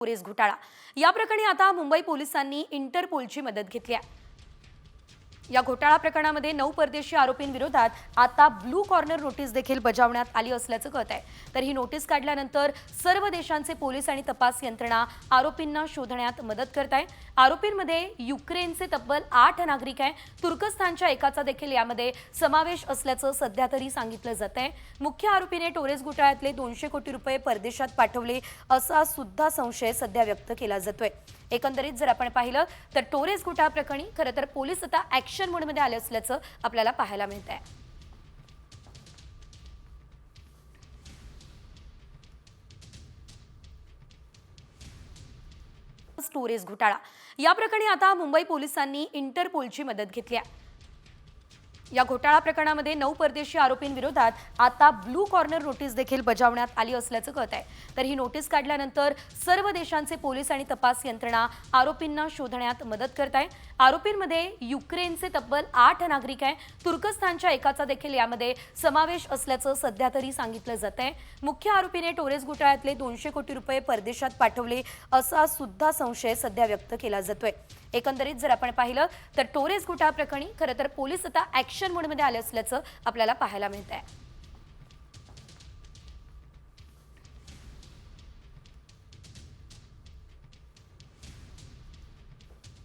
पोरेस घोटाळा. या प्रकरणी आता मुंबई पोलिसांनी इंटरपोलची मदत घेतली आहे. या घोटाळा प्रकरणामध्ये नऊ परदेशी आरोपींविरोधात आता ब्लू कॉर्नर नोटीस देखील बजावण्यात आली असल्याचं कळत आहे तर ही नोटीस काढल्यानंतर सर्व देशांचे पोलीस आणि तपास यंत्रणा आरोपींना शोधण्यात मदत करत आहे आरोपींमध्ये युक्रेनचे तब्बल आठ नागरिक आहे. तुर्कस्तानच्या एकाचा देखील यामध्ये समावेश असल्याचं सध्या तरी सांगितलं जात आहे मुख्य आरोपीने टोरेस घोटाळ्यातले दोनशे कोटी रुपये परदेशात पाठवले असा सुद्धा संशय सध्या व्यक्त केला जातोय. एकंदरीत जर आपण पाहिलं तर टोरेस घोटाळा प्रकरणी खरं तर पोलीस आता ऍक्शन मोडमध्ये आले असल्याचं आपल्याला पाहायला मिळत आहे स्टोरेज घोटाळा. या प्रकरणी आता मुंबई पोलिसांनी इंटरपोलची मदत घेतली आहे. या घोटाळा प्रकरणामध्ये नऊ परदेशी आरोपींविरोधात आता ब्लू कॉर्नर नोटीस देखील बजावण्यात आली असल्याचं कळत आहे तर ही नोटीस काढल्यानंतर सर्व देशांचे पोलीस आणि तपास यंत्रणा आरोपींना शोधण्यात मदत करत आहे आरोपींमध्ये युक्रेनचे तब्बल आठ नागरिक आहे. तुर्कस्तानच्या एकाचा देखील यामध्ये समावेश असल्याचं सध्या तरी सांगितलं जात आहे मुख्य आरोपीने टोरेस घोटाळ्यातले दोनशे कोटी रुपये परदेशात पाठवले असा सुद्धा संशय सध्या व्यक्त केला जातोय. एकंदरीत जर आपण पाहिलं तर टोरेस घोटाळा प्रकरणी खरं तर पोलीस आता ऍक्शन मोडमध्ये आले असल्याचं आपल्याला पाहायला मिळत आहे